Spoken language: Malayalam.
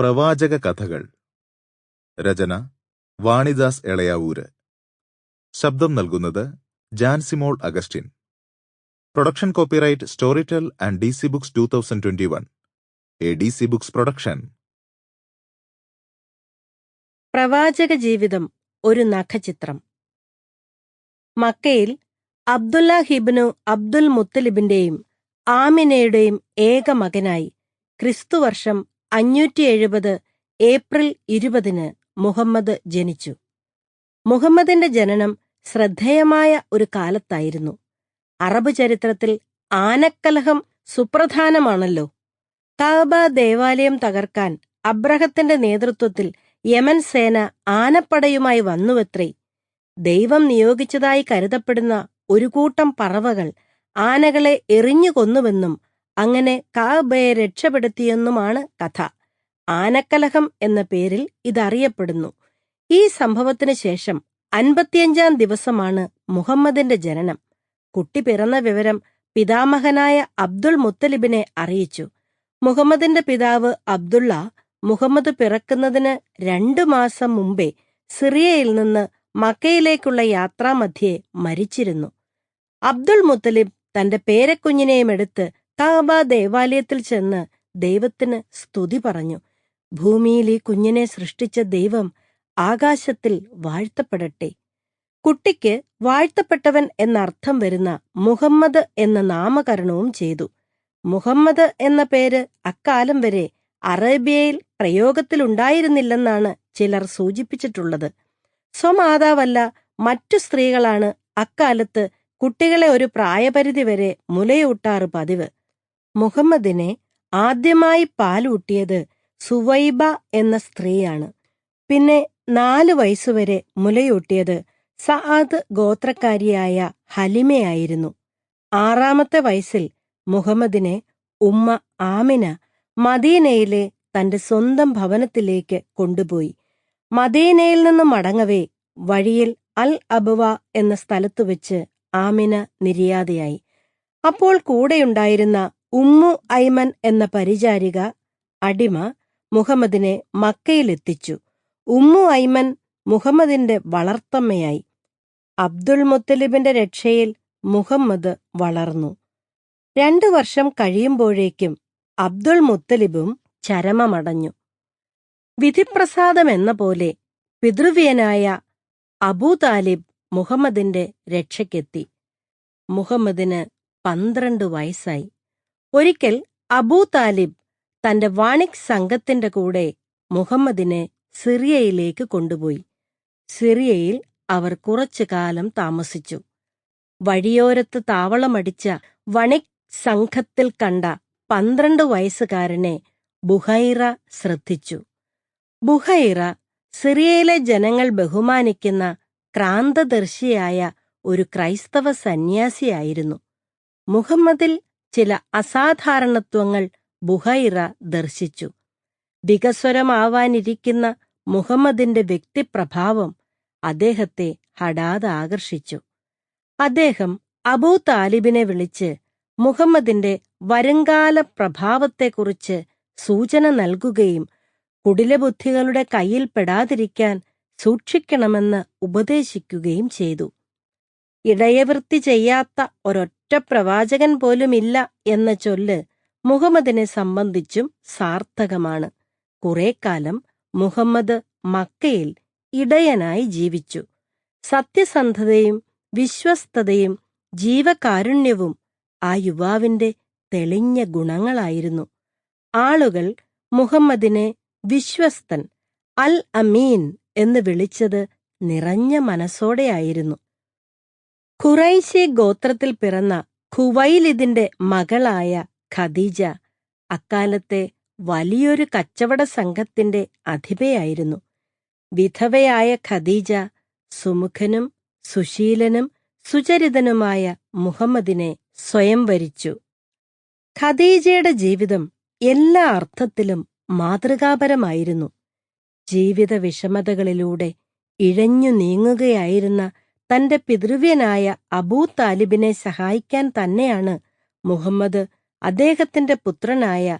പ്രവാചക കഥകൾ രചന വാണിദാസ് എളയാവൂര്. ശബ്ദം നൽകുന്നത് Jancymol Augustine. Production copyright tell and D C books two thousand twenty one. A D C books production. പ്രവാചക ജീവിതം ഒരു നഖചിത്രം. മക്കയിൽ അബ്ദുല്ല ഹിബിനു അബ്ദുൽ മുത്തലിബിന്റെയും ആമിനയുടെയും ഏക മകനായി ക്രിസ്തുവർഷം അഞ്ഞൂറ്റി എഴുപത് ഏപ്രിൽ ഇരുപതിന് മുഹമ്മദ് ജനിച്ചു. മുഹമ്മദിന്റെ ജനനം ശ്രദ്ധേയമായ ഒരു കാലത്തായിരുന്നു. അറബ് ചരിത്രത്തിൽ ആനക്കലഹം സുപ്രധാനമാണല്ലോ. കാബ ദേവാലയം തകർക്കാൻ അബ്രഹത്തിന്റെ നേതൃത്വത്തിൽ യമൻ സേന ആനപ്പടയുമായി വന്നുവത്രേ ദൈവം നിയോഗിച്ചതായി കരുതപ്പെടുന്ന ഒരു കൂട്ടം പറവകൾ ആനകളെ എറിഞ്ഞു കൊന്നുവെന്നും അങ്ങനെ കാബയെ രക്ഷപ്പെടുത്തിയെന്നുമാണ് കഥ. ആനക്കലഹം എന്ന പേരിൽ ഇതറിയപ്പെടുന്നു. ഈ സംഭവത്തിന് ശേഷം അൻപത്തിയഞ്ചാം ദിവസമാണ് മുഹമ്മദിന്റെ ജനനം. കുട്ടി പിറന്ന വിവരം പിതാമഹനായ അബ്ദുൾ മുത്തലിബിനെ അറിയിച്ചു. മുഹമ്മദിന്റെ പിതാവ് അബ്ദുള്ള മുഹമ്മദ് പിറക്കുന്നതിന് രണ്ടു മാസം മുമ്പേ സിറിയയിൽ നിന്ന് മക്കയിലേക്കുള്ള യാത്രാമധ്യേ മരിച്ചിരുന്നു. അബ്ദുൾ മുത്തലിബ് തന്റെ പേരക്കുഞ്ഞിനെയും എടുത്ത് കാബ ദേവാലയത്തിൽ ചെന്ന് ദൈവത്തിന് സ്തുതി പറഞ്ഞു. ഭൂമിയിൽ ഈ കുഞ്ഞിനെ സൃഷ്ടിച്ച ദൈവം ആകാശത്തിൽ വാഴ്ത്തപ്പെടട്ടെ. കുട്ടിക്ക് വാഴ്ത്തപ്പെട്ടവൻ എന്നർത്ഥം വരുന്ന മുഹമ്മദ് എന്ന നാമകരണവും ചെയ്തു. മുഹമ്മദ് എന്ന പേര് അക്കാലം വരെ അറേബ്യയിൽ പ്രയോഗത്തിലുണ്ടായിരുന്നില്ലെന്നാണ് ചിലർ സൂചിപ്പിച്ചിട്ടുള്ളത്. സ്വമാതാവല്ല മറ്റു സ്ത്രീകളാണ് അക്കാലത്ത് കുട്ടികളെ ഒരു പ്രായപരിധി വരെ മുലയൂട്ടാറ് പതിവ്. മുഹമ്മദിനെ ആദ്യമായി പാലൂട്ടിയത് സുവൈബ എന്ന സ്ത്രീയാണ്. പിന്നെ നാലു വയസ്സുവരെ മുലയൂട്ടിയത് സആദ് ഗോത്രക്കാരിയായ ഹലിമയായിരുന്നു. ആറാമത്തെ വയസ്സിൽ മുഹമ്മദിനെ ഉമ്മ ആമിന മദീനയിലെ തന്റെ സ്വന്തം ഭവനത്തിലേക്ക് കൊണ്ടുപോയി. മദീനയിൽ നിന്ന് മടങ്ങവേ വഴിയിൽ അൽ അബുവ എന്ന സ്ഥലത്തു വെച്ച് ആമിന നിര്യാതയായി. അപ്പോൾ കൂടെയുണ്ടായിരുന്ന ഉമ്മു ഐമൻ എന്ന പരിചാരിക അടിമ മുഹമ്മദിനെ മക്കയിലെത്തിച്ചു. ഉമ്മു ഐമൻ മുഹമ്മദിന്റെ വളർത്തമ്മയായി. അബ്ദുൾ മുത്തലിബിന്റെ രക്ഷയിൽ മുഹമ്മദ് വളർന്നു. രണ്ടു വർഷം കഴിയുമ്പോഴേക്കും അബ്ദുൾ മുത്തലിബും ചരമമടഞ്ഞു. വിധിപ്രസാദമെന്ന പോലെ പിതൃവ്യനായ അബൂ താലിബ് മുഹമ്മദിന്റെ രക്ഷയ്ക്കെത്തി. മുഹമ്മദിന് പന്ത്രണ്ട് വയസ്സായി. ഒരിക്കൽ അബൂ താലിബ് തന്റെ വാണിക് സംഘത്തിന്റെ കൂടെ മുഹമ്മദിനെ സിറിയയിലേക്ക് കൊണ്ടുപോയി. സിറിയയിൽ അവർ കുറച്ചു കാലം താമസിച്ചു. വഴിയോരത്ത് താവളമടിച്ച വണിക് സംഘത്തിൽ കണ്ട പന്ത്രണ്ട് വയസ്സുകാരനെ ബുഹൈറ ശ്രദ്ധിച്ചു. ബുഹൈറ സിറിയയിലെ ജനങ്ങൾ ബഹുമാനിക്കുന്ന ക്രാന്തദർശിയായ ഒരു ക്രൈസ്തവ സന്യാസിയായിരുന്നു. മുഹമ്മദിൽ ചില അസാധാരണത്വങ്ങൾ ബുഹൈറ ദർശിച്ചു. വികസ്വരമാവാനിരിക്കുന്ന മുഹമ്മദിന്റെ വ്യക്തിപ്രഭാവം അദ്ദേഹത്തെ ഹടാതെ ആകർഷിച്ചു. അദ്ദേഹം അബൂ താലിബിനെ വിളിച്ച് മുഹമ്മദിന്റെ വരുംകാല പ്രഭാവത്തെക്കുറിച്ച് സൂചന നൽകുകയും കുടിലബുദ്ധികളുടെ കയ്യിൽ പെടാതിരിക്കാൻ സൂക്ഷിക്കണമെന്ന് ഉപദേശിക്കുകയും ചെയ്തു. ഇടയവൃത്തി ചെയ്യാത്ത ഒരൊറ്റ പ്രവാചകൻ പോലുമില്ല എന്ന ചൊല്ല് മുഹമ്മദിനെ സംബന്ധിച്ചും സാർത്ഥകമാണ്. കുറേക്കാലം മുഹമ്മദ് മക്കയിൽ ഇടയനായി ജീവിച്ചു. സത്യസന്ധതയും വിശ്വസ്തതയും ജീവകാരുണ്യവും ആ യുവാവിന്റെ തെളിഞ്ഞ ഗുണങ്ങളായിരുന്നു. ആളുകൾ മുഹമ്മദിനെ വിശ്വസ്തൻ അൽ അമീൻ എന്ന് വിളിച്ചത് നിറഞ്ഞ മനസ്സോടെയായിരുന്നു. ഖുറൈശി ഗോത്രത്തിൽ പിറന്ന ഖുവൈലിദിന്റെ മകളായ ഖദീജ അക്കാലത്തെ വലിയൊരു കച്ചവട സംഘത്തിന്റെ അധിപയായിരുന്നു. വിധവയായ ഖദീജ സുമുഖനും സുശീലനും സുചരിതനുമായ മുഹമ്മദിനെ സ്വയം വരിച്ചു. ഖദീജയുടെ ജീവിതം എല്ലാ അർത്ഥത്തിലും മാതൃകാപരമായിരുന്നു. ജീവിത വിഷമതകളിലൂടെ ഇഴഞ്ഞു നീങ്ങുകയായിരുന്ന തന്റെ പിതൃവ്യനായ അബൂ താലിബിനെ സഹായിക്കാൻ തന്നെയാണ് മുഹമ്മദ് അദ്ദേഹത്തിന്റെ പുത്രനായ?